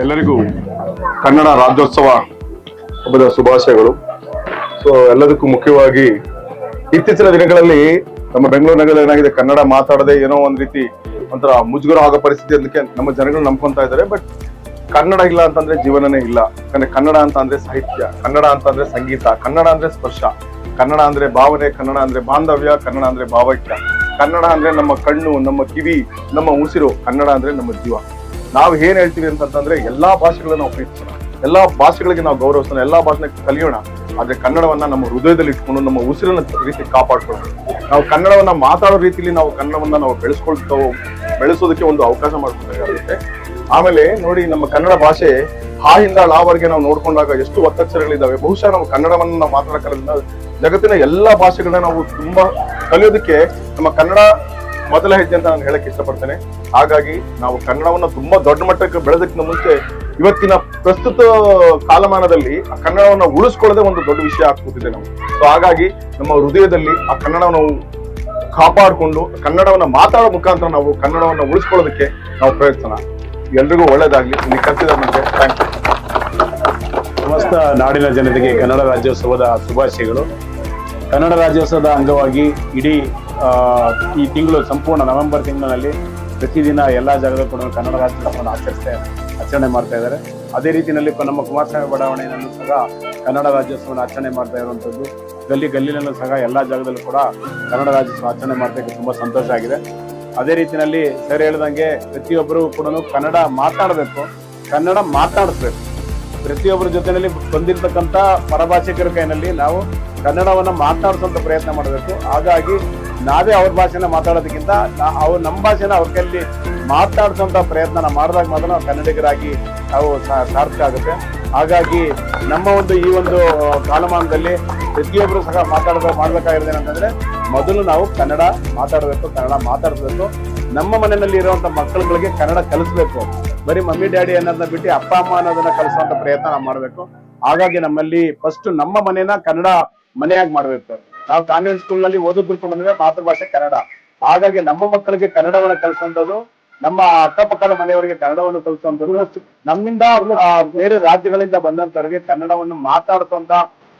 ಎಲ್ಲರಿಗೂ ಕನ್ನಡ ರಾಜ್ಯೋತ್ಸವ ಹಬ್ಬದ ಶುಭಾಶಯಗಳು. ಸೊ ಎಲ್ಲದಕ್ಕೂ ಮುಖ್ಯವಾಗಿ ಇತ್ತೀಚಿನ ದಿನಗಳಲ್ಲಿ ನಮ್ಮ ಬೆಂಗಳೂರು ನಗರದಲ್ಲಿ ಏನಾಗಿದೆ, ಕನ್ನಡ ಮಾತಾಡದೆ ಏನೋ ಒಂದ್ ರೀತಿ ಒಂಥರ ಮುಜುಗರ ಆಗೋ ಪರಿಸ್ಥಿತಿ ಅದಕ್ಕೆ ನಮ್ಮ ಜನಗಳು ನಂಬ್ಕೊಂತಾ ಇದ್ದಾರೆ. ಬಟ್ ಕನ್ನಡ ಇಲ್ಲ ಅಂತಂದ್ರೆ ಜೀವನನೇ ಇಲ್ಲ. ಯಾಕಂದ್ರೆ ಕನ್ನಡ ಅಂತ ಅಂದ್ರೆ ಸಾಹಿತ್ಯ, ಕನ್ನಡ ಅಂತ ಅಂದ್ರೆ ಸಂಗೀತ, ಕನ್ನಡ ಅಂದ್ರೆ ಸ್ಪರ್ಶ, ಕನ್ನಡ ಅಂದ್ರೆ ಭಾವನೆ, ಕನ್ನಡ ಅಂದ್ರೆ ಬಾಂಧವ್ಯ, ಕನ್ನಡ ಅಂದ್ರೆ ಭಾವೈಕ್ಯ, ಕನ್ನಡ ಅಂದ್ರೆ ನಮ್ಮ ಕಣ್ಣು, ನಮ್ಮ ಕಿವಿ, ನಮ್ಮ ಉಸಿರು, ಕನ್ನಡ ಅಂದ್ರೆ ನಮ್ಮ ಜೀವ. ನಾವು ಏನ್ ಹೇಳ್ತೀವಿ ಅಂತಂದ್ರೆ ಎಲ್ಲಾ ಭಾಷೆಗಳನ್ನ ನಾವು ಪ್ರೀತಿಸೋಣ. ಎಲ್ಲಾ ಭಾಷೆಗಳಿಗೆ ನಾವು ಗೌರವಿಸೋಣ. ಎಲ್ಲಾ ಭಾಷೆನ ಕಲಿಯೋಣ. ಆದ್ರೆ ಕನ್ನಡವನ್ನ ನಮ್ಮ ಹೃದಯದಲ್ಲಿ ಇಟ್ಕೊಂಡು, ನಮ್ಮ ಉಸಿರನ್ನ ರೀತಿ ಕಾಪಾಡ್ಕೊಳ್ಳೋಣ. ನಾವು ಕನ್ನಡವನ್ನ ಮಾತಾಡೋ ರೀತಿಲಿ ನಾವು ಕನ್ನಡವನ್ನ ನಾವು ಬೆಳೆಸ್ಕೊಳ್ತಾ, ಬೆಳೆಸೋದಕ್ಕೆ ಒಂದು ಅವಕಾಶ ಮಾಡ್ಕೊಬೇಕಾಗುತ್ತೆ. ಆಮೇಲೆ ನೋಡಿ, ನಮ್ಮ ಕನ್ನಡ ಭಾಷೆ ಹಾಯಿಂದ ಲಾವರೆಗೆ ನಾವು ನೋಡ್ಕೊಂಡಾಗ ಎಷ್ಟು ಒತ್ತಕ್ಷರಗಳಿದ್ದಾವೆ. ಬಹುಶಃ ನಾವು ಕನ್ನಡವನ್ನ ನಾವು ಜಗತ್ತಿನ ಎಲ್ಲಾ ಭಾಷೆಗಳನ್ನ ನಾವು ತುಂಬಾ ಕಲಿಯೋದಕ್ಕೆ ನಮ್ಮ ಕನ್ನಡ ಮೊದಲ ಹೆಜ್ಜೆ ಅಂತ ನಾನು ಹೇಳಕ್ ಇಷ್ಟಪಡ್ತೇನೆ. ಹಾಗಾಗಿ ನಾವು ಕನ್ನಡವನ್ನ ತುಂಬಾ ದೊಡ್ಡ ಮಟ್ಟಕ್ಕೆ ಬೆಳೆದಕ್ಕಿಂತ ಮುಂಚೆ ಇವತ್ತಿನ ಪ್ರಸ್ತುತ ಕಾಲಮಾನದಲ್ಲಿ ಆ ಕನ್ನಡವನ್ನ ಉಳಿಸ್ಕೊಳ್ಳದೆ ಒಂದು ದೊಡ್ಡ ವಿಷಯ ಆಗ್ಬಿಟ್ಟಿದೆ ನಾವು ಸೊ ಹಾಗಾಗಿ ನಮ್ಮ ಹೃದಯದಲ್ಲಿ ಆ ಕನ್ನಡವನ್ನು ಕಾಪಾಡಿಕೊಂಡು ಕನ್ನಡವನ್ನ ಮಾತಾಡೋ ಮುಖಾಂತರ ನಾವು ಕನ್ನಡವನ್ನ ಉಳಿಸ್ಕೊಳ್ಳೋದಕ್ಕೆ ನಾವು ಪ್ರಯತ್ನ. ಎಲ್ರಿಗೂ ಒಳ್ಳೇದಾಗ್ಲಿ. ಇಲ್ಲಿ ಕಲ್ತಿದ ನಮಗೆ ಥ್ಯಾಂಕ್ ಯು ಸಮಸ್ತ ನಾಡಿನ ಜನತೆಗೆ ಕನ್ನಡ ರಾಜ್ಯೋತ್ಸವದ ಶುಭಾಶಯಗಳು. ಕನ್ನಡ ರಾಜ್ಯೋತ್ಸವದ ಅಂಗವಾಗಿ ಇಡೀ ಈ ತಿಂಗಳು ಸಂಪೂರ್ಣ ನವೆಂಬರ್ ತಿಂಗಳಲ್ಲಿ ಪ್ರತಿದಿನ ಎಲ್ಲ ಜಾಗದಲ್ಲೂ ಕೂಡ ಕನ್ನಡ ರಾಜ್ಯೋತ್ಸವವನ್ನು ಆಚರಿಸ್ತಾ, ಆಚರಣೆ ಮಾಡ್ತಾ ಇದ್ದಾರೆ. ಅದೇ ರೀತಿಯಲ್ಲಿ ನಮ್ಮ ಕುಮಾರಸ್ವಾಮಿ ಬಡಾವಣೆಯಲ್ಲೂ ಸಹ ಕನ್ನಡ ರಾಜ್ಯೋತ್ಸವವನ್ನು ಆಚರಣೆ ಮಾಡ್ತಾ ಇರುವಂಥದ್ದು. ಗಲ್ಲಿ ಗಲ್ಲಿನಲ್ಲೂ ಸಹ ಎಲ್ಲ ಜಾಗದಲ್ಲೂ ಕೂಡ ಕನ್ನಡ ರಾಜ್ಯೋತ್ಸವ ಆಚರಣೆ ಮಾಡ್ತಾ ತುಂಬ ಸಂತೋಷ ಆಗಿದೆ. ಅದೇ ರೀತಿಯಲ್ಲಿ ಸರ್ ಹೇಳ್ದಂಗೆ ಪ್ರತಿಯೊಬ್ಬರೂ ಕೂಡ ಕನ್ನಡ ಮಾತಾಡಬೇಕು, ಕನ್ನಡ ಮಾತಾಡಿಸ್ಬೇಕು. ಪ್ರತಿಯೊಬ್ಬರ ಜೊತೆಯಲ್ಲಿ ಬಂದಿರತಕ್ಕಂಥ ಪರಭಾಷಿಕರ ಕೈನಲ್ಲಿ ನಾವು ಕನ್ನಡವನ್ನ ಮಾತಾಡಿಸುವಂತ ಪ್ರಯತ್ನ ಮಾಡಬೇಕು. ಹಾಗಾಗಿ ನಾವೇ ಅವ್ರ ಭಾಷೆನ ಮಾತಾಡೋದಕ್ಕಿಂತ ಅವ್ರು ನಮ್ಮ ಭಾಷೆನ ಅವ್ರ ಕೈಯಲ್ಲಿ ಮಾತಾಡಿಸುವಂತ ಪ್ರಯತ್ನ ಮಾಡಿದಾಗ ಮಾತ್ರ ನಾವು ಕನ್ನಡಿಗರಾಗಿ ನಾವು ಸಾರ್ಥಕ ಆಗುತ್ತೆ. ಹಾಗಾಗಿ ನಮ್ಮ ಒಂದು ಈ ಒಂದು ಕಾಲಮಾನದಲ್ಲಿ ಪ್ರತಿಯೊಬ್ಬರು ಸಹ ಮಾತಾಡೋದು ಮಾಡ್ಬೇಕಾಗಿರೋದು ಏನಂತಂದ್ರೆ ಮೊದಲು ನಾವು ಕನ್ನಡ ಮಾತಾಡಬೇಕು, ಕನ್ನಡ ಮಾತಾಡಿಸ್ಬೇಕು ನಮ್ಮ ಮನೆಯಲ್ಲಿ ಇರುವಂತ ಮಕ್ಕಳುಗಳಿಗೆ ಕನ್ನಡ ಕಲಿಸ್ಬೇಕು. ಬರೀ ಮಮ್ಮಿ, ಡ್ಯಾಡಿ ಅನ್ನೋದನ್ನ ಬಿಟ್ಟು ಅಪ್ಪ, ಅಮ್ಮ ಅನ್ನೋದನ್ನ ಕಲಿಸುವಂತ ಪ್ರಯತ್ನ ನಾವು ಮಾಡಬೇಕು. ಹಾಗಾಗಿ ನಮ್ಮಲ್ಲಿ ಫಸ್ಟ್ ನಮ್ಮ ಮನೇನ ಕನ್ನಡ ಮನೆಯಾಗಿ ಮಾಡ್ಬೇಕು. ನಾವು ಕಾನ್ವೆಂಟ್ ಸ್ಕೂಲ್ನಲ್ಲಿ ಓದೋದ್ ಬಿಟ್ಕೊಂಡು ಬಂದ್ರೆ ಮಾತೃಭಾಷೆ ಕನ್ನಡ. ಹಾಗಾಗಿ ನಮ್ಮ ಮಕ್ಕಳಿಗೆ ಕನ್ನಡವನ್ನ ಕಲಿಸುವಂತದ್ದು ನಮ್ಮ ಅಕ್ಕಪಕ್ಕದ ಮನೆಯವರಿಗೆ ಕನ್ನಡವನ್ನು ಕಲಿಸುವಂತದ್ದು ನಮ್ಮಿಂದ ಬೇರೆ ರಾಜ್ಯಗಳಿಂದ ಬಂದಂತವರಿಗೆ ಕನ್ನಡವನ್ನು ಮಾತಾಡ್ತಂತ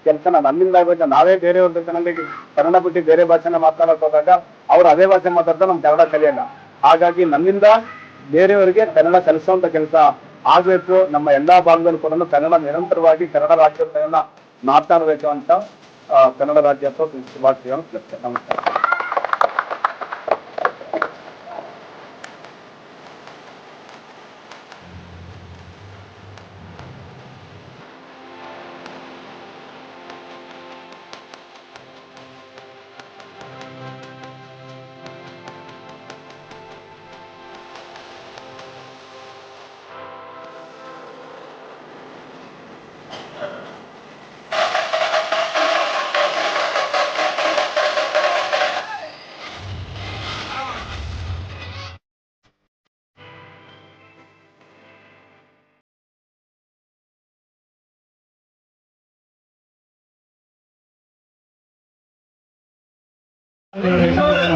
ಕೆಲಸ ನಮ್ಮಿಂದ ನಾವೇ ಬೇರೆಯವ್ರ ಜನರಿಗೆ ಕನ್ನಡ ಬಿಟ್ಟು ಬೇರೆ ಭಾಷೆನ ಮಾತಾಡಕ್ ಹೋದಾಗ ಅವ್ರು ಅದೇ ಭಾಷೆ ಮಾತಾಡ್ತಾ ನಮ್ ಕನ್ನಡ ಕಲಿಯಲ್ಲ. ಹಾಗಾಗಿ ನಮ್ಮಿಂದ ಬೇರೆಯವರಿಗೆ ಕನ್ನಡ ಕಲಿಸುವಂತ ಕೆಲಸ ಆಗ್ಬೇಕು. ನಮ್ಮ ಎಲ್ಲಾ ಭಾಗದಲ್ಲೂ ಕೂಡ ಕನ್ನಡ ನಿರಂತರವಾಗಿ ಕನ್ನಡ ರಾಜ್ಯೋತ್ಸವನ ಮಾತಾಡಬೇಕು ಅಂತ ಕನ್ನಡ ರಾಜ್ಯೋತ್ಸವ ಶುಭಾಶಯವನ್ನು ತಿಳಿಸ್ತೇನೆ ನಮಸ್ಕಾರ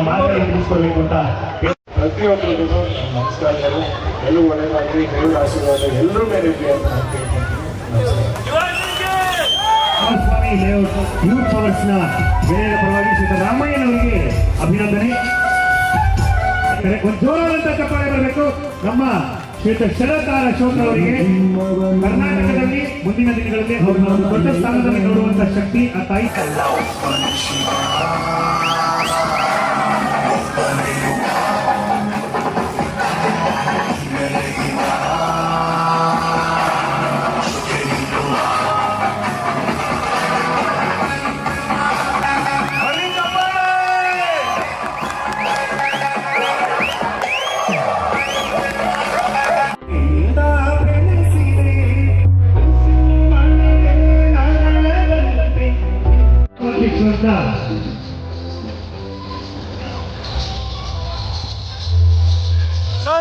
ಮಾತಾಡಿಸ್ಕೋಬೇಕು ಅಂತ ಎಲ್ಲರೂ ಒಳ್ಳೆಯದಾಗಲಿ ಎಲ್ಲರೂ ಮೇಲೆ ಅಂತ. ಸ್ವಾಮಿ ಯೂತ್ ಪವರ್ಸ್ನ ಬೇರೆ ಪರವಾಗಿ ಸಿದ್ದರಾಮಯ್ಯನವರಿಗೆ ಅಭಿನಂದನೆ ಒಂದು ಜೋರಾದಂತ ಚಪ್ಪಾಳೆ ಬರಬೇಕು ನಮ್ಮ ಶ್ರೀಯುತ ಶರತಾರ ಅವರಿಗೆ ಕರ್ನಾಟಕದಲ್ಲಿ ಮುಂದಿನ ದಿನಗಳಲ್ಲಿ ಅವ್ರನ್ನ ದೊಡ್ಡ ಸ್ಥಾನದಲ್ಲಿ ನೋಡುವಂತ ಶಕ್ತಿ ಆ ತಾಯಿ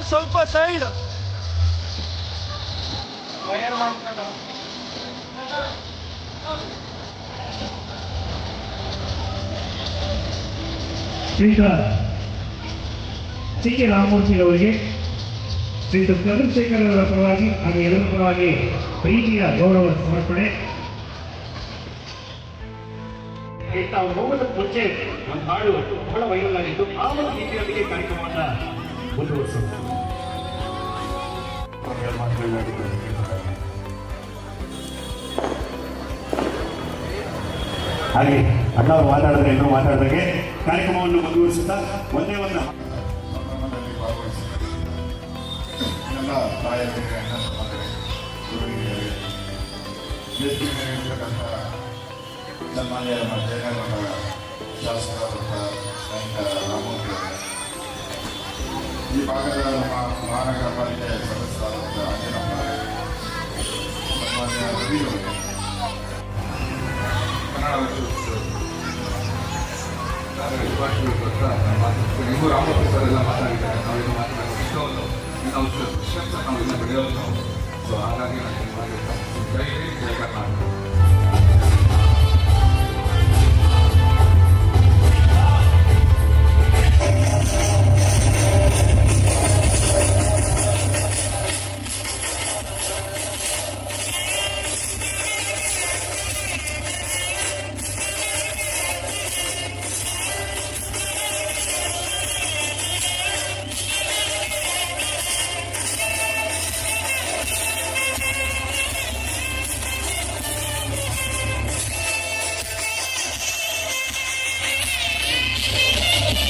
ಸ್ವಲ್ಪ ಸೈಡ್. ಶ್ರೀಯುತ ಸಿ ಕೆ ರಾಮಮೂರ್ತಿ ಅವರಿಗೆ ಶ್ರೀ ಚಂದ್ರಶೇಖರ್ ಅವರ ಪರವಾಗಿ ಹಾಗೆ ಎಲ್ಲರ ಪರವಾಗಿ ಪ್ರೀತಿಯ ಗೌರವ ಸಮರ್ಪಣೆ. ತಾವು ಹೋಗೋದಕ್ಕೆ ಮುಂಚೆ ಒಂದು ಹಾಡು ಬಹಳ ವೈರಲ್ ಆಗಿತ್ತು ಆ ಒಂದು ರೀತಿಯೊಂದಿಗೆ ಕಾರ್ಯಕ್ರಮವನ್ನು ಮುಂದುವರಿಸೋದು ಹಾಗೆ ಅಣ್ಣ ಅವರು ಮಾತಾಡಿದ್ರೆ, ಇನ್ನೂ ಮಾತಾಡಿದಾಗೆ ಕಾರ್ಯಕ್ರಮವನ್ನು ಮುಂದುವರಿಸುತ್ತಾ ಒಂದೇ ಒಂದು ತಾಯಂದಿರಿಗೆ ಅಣ್ಣ ಸನ್ಮಾನ್ಯ ನಮ್ಮ ಜಯನಗರದ ಶಾಸಕರಾದಂಥ ಅವರೇ ಈ ಭಾಗದ ನಮ್ಮ ಮಹಾನಗರ ಪಾಲಿಕೆ ಸದಸ್ಯರಾದಂಥ ಅಂಜನಮ್ಮ ಅವರೇ, ಸನ್ಮಾನ್ಯ ರವಿ ಅವರೇ ಕನ್ನಡ ರಾಜ್ಯೋತ್ಸವ ನಾನು ವಿಶ್ವಾಸಗಳು ಗೊತ್ತ ನೀವು ರಾಮಮೂರ್ತಿ ಸರ್ ಎಲ್ಲ ಮಾತಾಡಿದ್ದಾರೆ ನಾವೇನು ಮಾತಾಡೋದು ಇಷ್ಟೊಂದು ನಾವು ಶಕ್ತಿ ನಾವು ಇನ್ನು ಬೆಳೆಯೋದು ನಾವು ಸೊ ಹಾಗಾಗಿ ನಾನು ಮಾಡಿರ್ತಾರೆ